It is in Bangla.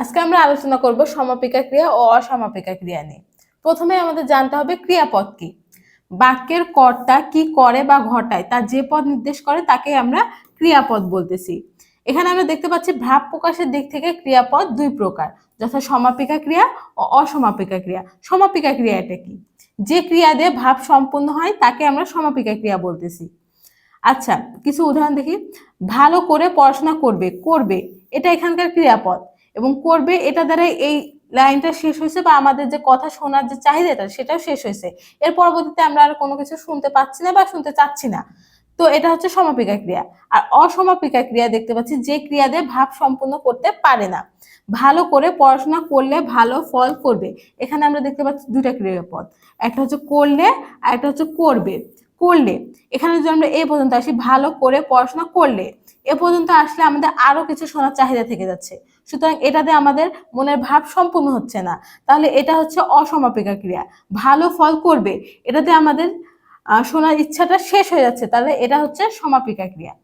আজকে আমরা আলোচনা করব সমাপিকা ক্রিয়া ও অসমাপিকা ক্রিয়া নিয়ে। প্রথমে আমাদের জানতে হবে ক্রিয়াপদ কি। বাক্যের কর্তা কি করে বা ঘটায়, তা যে পদ নির্দেশ করে তাকে আমরা ক্রিয়াপদ বলতেছি। এখানে আমরা দেখতে পাচ্ছি ভাব প্রকাশের দিক থেকে ক্রিয়াপদ দুই প্রকার, যথা সমাপিকা ক্রিয়া ও অসমাপিকা ক্রিয়া। সমাপিকা ক্রিয়া এটা কি? যে ক্রিয়া দিয়ে ভাব সম্পূর্ণ হয়, তাকে আমরা সমাপিকা ক্রিয়া বলতেছি। আচ্ছা কিছু উদাহরণ দেখি। ভালো করে পড়াশোনা করবে করবে, এটা এখানকার ক্রিয়াপদ। এবং করবে, এটা দ্বারা এই লাইনটা শেষ হয়েছে বা আমাদের যে কথা শোনার যে চাহিদাটা সেটাও শেষ হয়েছে। এর পরবর্তীতে আমরা আর কোনো কিছু শুনতে পাচ্ছি না বা শুনতে চাচ্ছি না। তো এটা হচ্ছে সমাপিকা ক্রিয়া। আর অসমাপিকা ক্রিয়া দেখতে পাচ্ছি, যে ক্রিয়া দিয়ে ভাব সম্পূর্ণ করতে পারে না। ভালো করে পড়াশোনা করলে ভালো ফল করবে। এখানে আমরা দেখতে পাচ্ছি দুটা দুইটা ক্রিয়াপদ। একটা হচ্ছে করলে, আর একটা হচ্ছে করবে। করলে, এখানে যদি আমরা এ পর্যন্ত আসি, ভালো করে পড়াশোনা করলে, এ পর্যন্ত আসলে আমাদের আরও কিছু শোনার চাহিদা থেকে যাচ্ছে। সুতরাং এটাতে আমাদের মনের ভাব সম্পূর্ণ হচ্ছে না। তাহলে এটা হচ্ছে অসমাপিকা ক্রিয়া। ভালো ফল করবে, এটাতে আমাদের শোনার ইচ্ছাটা শেষ হয়ে যাচ্ছে। তাহলে এটা হচ্ছে সমাপিকা ক্রিয়া।